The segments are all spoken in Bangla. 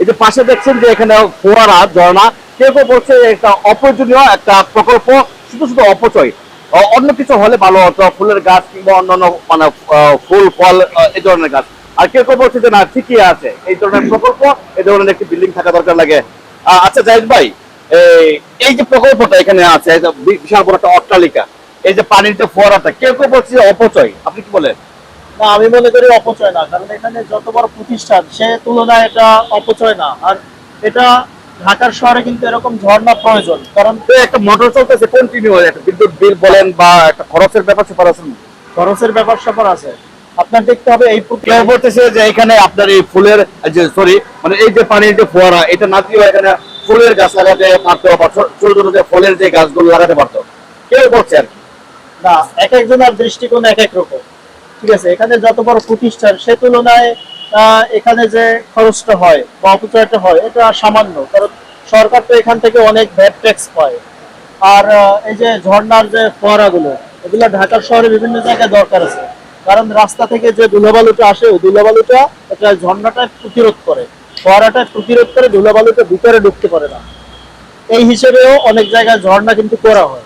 এই যে পাশে দেখছেন যে এখানে ফোয়ারা, ঝর্ণা, কেউ কেউ বলছে একটা অপ্রয়োজনীয় একটা প্রকল্প, শুধু শুধু অপচয়। অন্য কিছু হলে ভালো হতো, ফুলের গাছ কিংবা অন্যান্য মানে ফুল, ফল এই ধরনের গাছ। আর কেউ কেউ বলছে যে না, ঠিকই আছে, এই ধরনের প্রকল্প, এই ধরনের একটি বিল্ডিং থাকা দরকার লাগে। আচ্ছা জাহিদ ভাই, এই- যে প্রকল্পটা এখানে আছে বিশাল বড় একটা অট্টালিকা। এই যে পানির যে ফোয়ারাটা, কেউ কেউ বলছে অপচয়, আপনি কি বলেন? না আমি মনে করি অপচয় না কারণ এখানে যত বড় প্রতিষ্ঠান সে তুলনায় এটা অপচয় না। আর এটা ঢাকার শহরে কিন্তু এরকম ঝর্ণা প্রয়োজন কারণ একটা মোটর চলতেছে কন্টিনিউ একটা বিদ্যুৎ বিল বলেন বা একটা খরচের ব্যাপার স্যাপার আছে খরচের ব্যাপার স্যাপার আছে। আপনার দেখতে হবে এই কেউ বলতেছে যে এখানে আপনার এই ফুলের যে সরি মানে এই যে পানির যে ফোয়ারা এটা না দিয়েও এখানে ফুলের গাছ লাগাতে পারতো বা ছোট ছোট যে ফলের যে গাছগুলো লাগাতে পারতো। কেউ বলছে আর না এক একজনের দৃষ্টিকোণ এক এক রকম। ঠিক আছে, এখানে যত বড় প্রতিষ্ঠান সে তুলনায় এখানে যে খরচটা হয় বা অপচয়টা হয়, এটা সামান্য, কারণ সরকার তো এখান থেকে অনেক ভ্যাট ট্যাক্স পায়। আর এই যে ঝর্ণার যে ফোয়ারাগুলো, এগুলো ঢাকার শহরে বিভিন্ন জায়গায় দরকার আছে। কারণ রাস্তা থেকে যে ধুলাবালুটা আসে, ওই ধুলাবালুটা এটা ঝর্ণাটা প্রতিরোধ করে। ফোয়ারাটা প্রতিরোধ করে ধুলাবালুটা ভিতরে ঢুকতে পারে না। এই হিসেবেও অনেক জায়গায় ঝর্ণা কিন্তু করা হয়।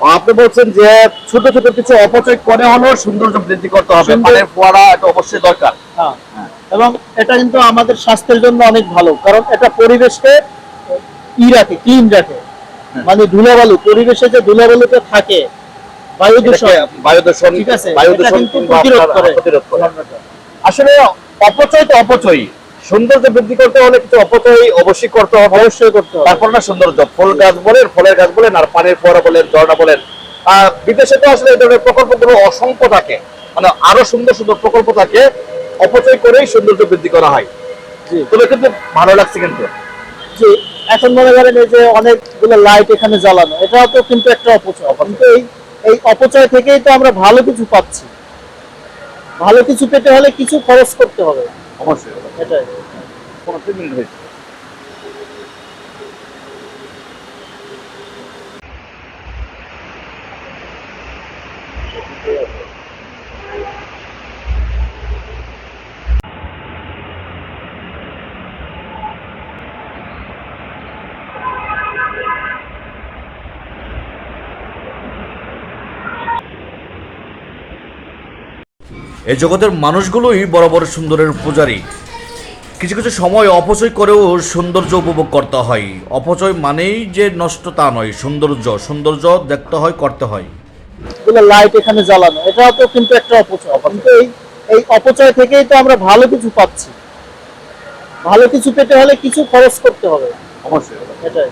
আপনি বলছেন যে ছোট ছোট কিছু অপচয় করে হলেও সৌন্দর্য বৃদ্ধি করতে হবে পানির ফোয়ারা এটা অবশ্যই দরকার। হ্যাঁ। এবং এটা কিন্তু আমাদের স্বাস্থ্যের জন্য অনেক ভালো কারণ এটা পরিবেশকে ই রাখে ক্লিন রাখে। মানে ধুলাবালু পরিবেশে যে ধুলাবালুটা থাকে বায়ু দূষণ বায়ু দূষণ ঠিক আছে বায়ু দূষণ প্রতিরোধ করে। আসলে অপচয় তো অপচয় সৌন্দর্য বৃদ্ধি করতে হলে কিছু অপচয় অবশ্যই করতে হবে। অবশ্যই করতে হবে। তারপর না সৌন্দর্য ফুল গাছ বলেন ফলের গাছ বলেন আর পানির ফোয়ারা বলেন ঝর্ণা বলেন। আহ, বিদেশে তো আসলে এই ধরনের প্রকল্পগুলো অসংখ্য থাকে। মানে আরও সুন্দর সুন্দর প্রকল্প থাকে অপচয় করেই সৌন্দর্য বৃদ্ধি করা হয়। জি। এগুলো কিন্তু ভালো লাগছে কিন্তু। জি এখন মনে করেন এই যে অনেকগুলো লাইট এখানে জ্বালানো এটাও তো কিন্তু একটা অপচয়। কিন্তু এই এই অপচয় থেকেই তো আমরা ভালো কিছু পাচ্ছি। ভালো কিছু পেতে হলে কিছু খরচ করতে হবে। 넘었어요. 살짝 코너 뜨길래 এই জগতের মানুষগুলোই বড় সুন্দরের পূজারী। কিছু কিছু সময় অপচয় করেও সৌন্দর্য উপভোগ করতে হয়। অপচয় মানেই যে নষ্ট তা নয় সৌন্দর্য। সৌন্দর্য দেখতে হয় করতে হয়। লাইট এখানে জ্বালানো। এটাও তো কিন্তু একটা অপচয়। কিন্তু এই এই অপচয় থেকেই তো আমরা ভালো কিছু পাচ্ছি। ভালো কিছু পেতে হলে কিছু খরচ করতে হবে। অবশ্যই। এটাই।